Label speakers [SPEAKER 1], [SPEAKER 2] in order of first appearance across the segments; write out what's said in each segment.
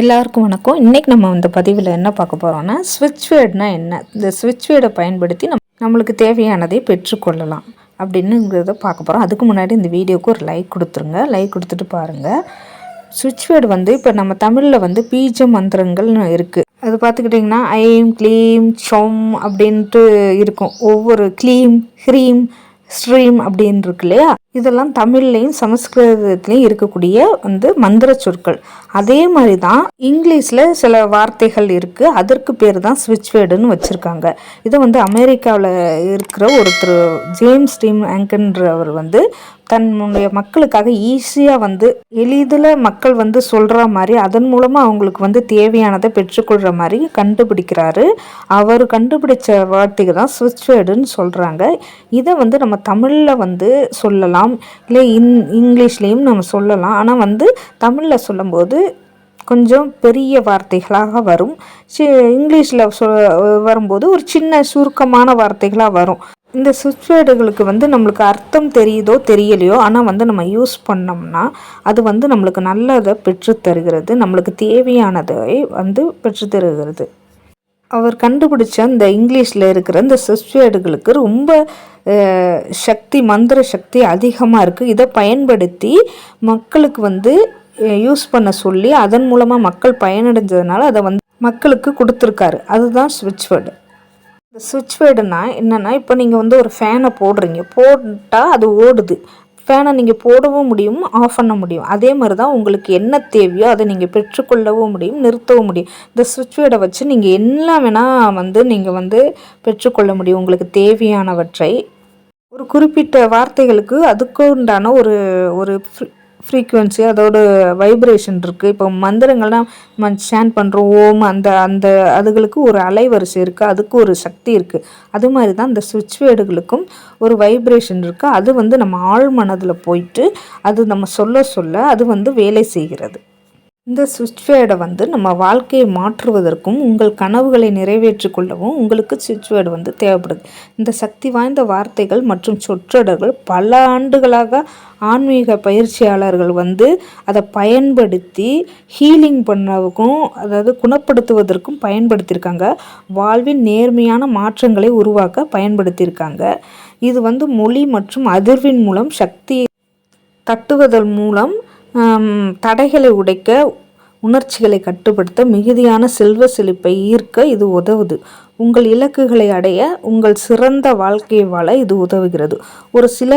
[SPEAKER 1] எல்லாருக்கும் வணக்கம். இன்றைக்கி நம்ம இந்த பதிவில் என்ன பார்க்க போகிறோம்னா ஸ்விட்ச் என்ன? இந்த ஸ்விட்ச் வேர்டை பயன்படுத்தி நம் நம்மளுக்கு தேவையானதை பெற்றுக்கொள்ளலாம் அப்படின்னுங்கிறத பார்க்க போகிறோம் அதுக்கு முன்னாடி இந்த வீடியோவுக்கு ஒரு லைக் கொடுத்துருங்க. லைக் கொடுத்துட்டு பாருங்கள் ஸ்விட்ச் வேர்டு வந்து இப்போ நம்ம தமிழில் வந்து பீஜ மந்திரங்கள்னு இருக்குது அது பார்த்துக்கிட்டிங்கன்னா ஐம் க்ளீம் சொம் அப்படின்ட்டு இருக்கும். ஒவ்வொரு க்ளீம் ஹ்ரீம் ஸ்ட்ரீம் அப்படின்னு இருக்கு இல்லையா? இதெல்லாம் தமிழ்லையும் சமஸ்கிருதத்துலேயும் இருக்கக்கூடிய வந்து மந்திர சொற்கள். அதே மாதிரி தான் இங்கிலீஷில் சில வார்த்தைகள் இருக்குது அதற்கு பேர் தான் ஸ்விட்ச் வேர்டுன்னு வச்சுருக்காங்க. இதை வந்து அமெரிக்காவில் இருக்கிற ஒருத்தர் ஜேம்ஸ் டீம் ஆங்கன்றவர் வந்து தன்னுடைய மக்களுக்காக ஈஸியாக வந்து எளிதில் மக்கள் வந்து சொல்கிற மாதிரி அதன் மூலமாக அவங்களுக்கு வந்து தேவையானதை பெற்றுக்கொள்கிற மாதிரி கண்டுபிடிக்கிறாரு. அவர் கண்டுபிடிச்ச வார்த்தைக்கு தான் ஸ்விட்ச் வேர்டுன்னு சொல்கிறாங்க இதை வந்து நம்ம தமிழில் வந்து சொல்லலாம். இல்லை இன் இங்கிலீஷ்லேயும் நம்ம சொல்லலாம். ஆனால் வந்து தமிழில் சொல்லும்போது கொஞ்சம் பெரிய வார்த்தைகளாக வரும். இங்கிலீஷில் சொ வரும்போது ஒரு சின்ன சுருக்கமான வார்த்தைகளாக வரும். இந்த சுவிட்ச் வேர்டுகளுக்கு வந்து நம்மளுக்கு அர்த்தம் தெரியுதோ தெரியலையோ ஆனால் வந்து நம்ம யூஸ் பண்ணோம்னா அது வந்து நம்மளுக்கு நல்லதை பெற்றுத்தருகிறது நம்மளுக்கு தேவையானதை வந்து பெற்றுத்தருகிறது அவர் கண்டுபிடிச்ச இந்த இங்கிலீஷில் இருக்கிற இந்த சுவிட்ச் வேர்டுகளுக்கு ரொம்ப சக்தி மந்திர சக்தி அதிகமாக இருக்குது இதை பயன்படுத்தி மக்களுக்கு வந்து யூஸ் பண்ண சொல்லி அதன் மூலமாக மக்கள் பயனடைஞ்சதுனால அதை வந்து மக்களுக்கு கொடுத்துருக்காரு. அதுதான் ஸ்விட்ச் வேர்டு. இந்த சுவிட்ச் பேடுனா என்னென்னா இப்போ நீங்கள் வந்து ஒரு ஃபேனை போடுறீங்க. போட்டால் அது ஓடுது. ஃபேனை நீங்கள் போடவும் முடியும் ஆஃப் பண்ண முடியும். அதே மாதிரி தான் உங்களுக்கு என்ன தேவையோ அதை நீங்கள் பெற்றுக்கொள்ளவும் முடியும் நிறுத்தவும் முடியும். இந்த சுவிட்ச் பேடை வச்சு நீங்கள் என்ன வேணால் வந்து நீங்கள் வந்து பெற்றுக்கொள்ள முடியும். உங்களுக்கு தேவையானவற்றை. ஒரு குறிப்பிட்ட வார்த்தைகளுக்கு அதுக்கு உண்டான ஒரு ஒரு ஃப்ரீக்குவென்சி அதோட வைப்ரேஷன் இருக்குது இப்போ மந்திரங்கள்லாம் நம்ம சேன் பண்ணுறோம் ஓம் அந்த அந்த அதுகளுக்கு ஒரு அலைவரிசை இருக்குது அதுக்கு ஒரு சக்தி இருக்குது அது மாதிரி தான் இந்த சுவிட்ச் வேர்டுகளுக்கும் ஒரு வைப்ரேஷன் இருக்குது அது வந்து நம்ம ஆழ் மனதில் போயிட்டு அது நம்ம சொல்ல சொல்ல அது வந்து வேலை செய்கிறது. இந்த சுவிட்ச் வேர்டை வந்து நம்ம வாழ்க்கையை மாற்றுவதற்கும் உங்கள் கனவுகளை நிறைவேற்றி கொள்ளவும் உங்களுக்கு சுவிட்ச் வேர்டு வந்து தேவைப்படுது. இந்த சக்தி வாய்ந்த வார்த்தைகள் மற்றும் சொற்றொடர்கள் பல ஆண்டுகளாக ஆன்மீக பயிற்சியாளர்கள் வந்து அதை பயன்படுத்தி ஹீலிங் பண்ணவுக்கும் அதாவது குணப்படுத்துவதற்கும் பயன்படுத்தியிருக்காங்க. வாழ்வின் நேர்மையான மாற்றங்களை உருவாக்க பயன்படுத்தியிருக்காங்க. இது வந்து மொழி மற்றும் அதிர்வின் மூலம் சக்தியை தட்டுவதன் மூலம் தடைகளை உடைக்க உணர்ச்சிகளை கட்டுப்படுத்த மிகுதியான செல்வ செழிப்பை ஈர்க்க இது உதவுது. உங்கள் இலக்குகளை அடைய உங்கள் சிறந்த வாழ்க்கையை வாழ இது உதவுகிறது. ஒரு சில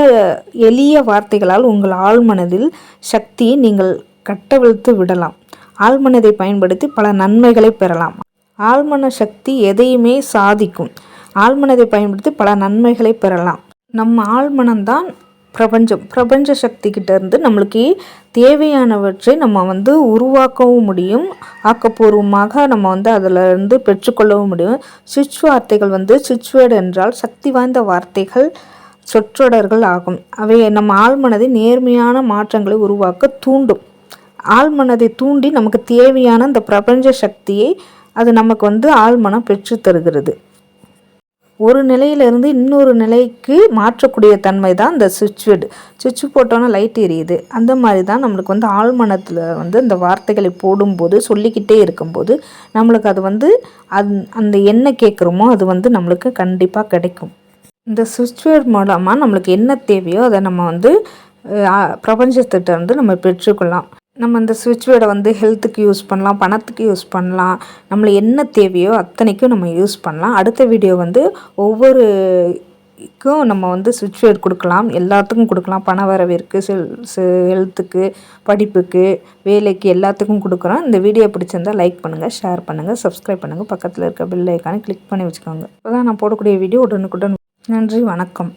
[SPEAKER 1] எளிய வார்த்தைகளால் உங்கள் ஆழ்மனதில் சக்தியை நீங்கள் கட்டவிழ்த்து விடலாம். ஆழ்மனதை பயன்படுத்தி பல நன்மைகளை பெறலாம். ஆழ்மன சக்தி எதையுமே சாதிக்கும். ஆழ்மனதை பயன்படுத்தி பல நன்மைகளை பெறலாம். நம்ம ஆழ்மனம்தான் பிரபஞ்சம் பிரபஞ்ச சக்தி இருந்து நம்மளுக்கு தேவையானவற்றை நம்ம வந்து உருவாக்கவும் முடியும். ஆக்கப்பூர்வமாக நம்ம வந்து அதில் இருந்து பெற்றுக்கொள்ளவும் முடியும். சுவிட்ச் வார்த்தைகள் வந்து சுவிட்ச் வேர்டு என்றால் சக்தி வாய்ந்த வார்த்தைகள் சொற்றொடர்கள் ஆகும். அவை நம்ம ஆழ்மனதை நேர்மையான மாற்றங்களை உருவாக்க தூண்டும். ஆழ்மனதை தூண்டி நமக்கு தேவையான அந்த பிரபஞ்ச சக்தியை அது நமக்கு வந்து ஆழ்மனம் பெற்று தருகிறது. ஒரு நிலையிலேருந்து இன்னொரு நிலைக்கு மாற்றக்கூடிய தன்மை தான் இந்த சுவிட்ச் வீடு சுவிட்ச் போட்டோன்னா லைட் எரியுது. அந்த மாதிரி தான் நம்மளுக்கு வந்து ஆழ்மனத்தில் வந்து இந்த வார்த்தைகளை போடும்போது சொல்லிக்கிட்டே இருக்கும்போது நம்மளுக்கு அது வந்து அந் அந்த என்ன கேட்குறோமோ அது வந்து நம்மளுக்கு கண்டிப்பாக கிடைக்கும். இந்த சுவிட்ச் வேர்ட் மூலமாக நம்மளுக்கு என்ன தேவையோ அதை நம்ம வந்து பிரபஞ்சத்திட்ட வந்து நம்ம பெற்றுக்கொள்ளலாம். நம்ம இந்த சுவிட்ச் பேர்டை வந்து ஹெல்த்துக்கு யூஸ் பண்ணலாம் பணத்துக்கு யூஸ் பண்ணலாம். நம்மளை என்ன தேவையோ அத்தனைக்கும் நம்ம யூஸ் பண்ணலாம். அடுத்த வீடியோ வந்து ஒவ்வொரு க்கும் நம்ம வந்து சுவிட்ச் வேர்டு கொடுக்கலாம். எல்லாத்துக்கும் கொடுக்கலாம். பண வரவிற்கு செல் ஹெல்த்துக்கு படிப்புக்கு வேலைக்கு எல்லாத்துக்கும் கொடுக்குறோம். இந்த வீடியோ பிடிச்சிருந்தால் லைக் பண்ணுங்கள் ஷேர் பண்ணுங்கள் சப்ஸ்கிரைப் பண்ணுங்கள் பக்கத்தில் இருக்க பில் ஐக்கானை கிளிக் பண்ணி வச்சுக்கோங்க. இப்போ தான் நான் போடக்கூடிய வீடியோ உடனுக்குடன். நன்றி வணக்கம்.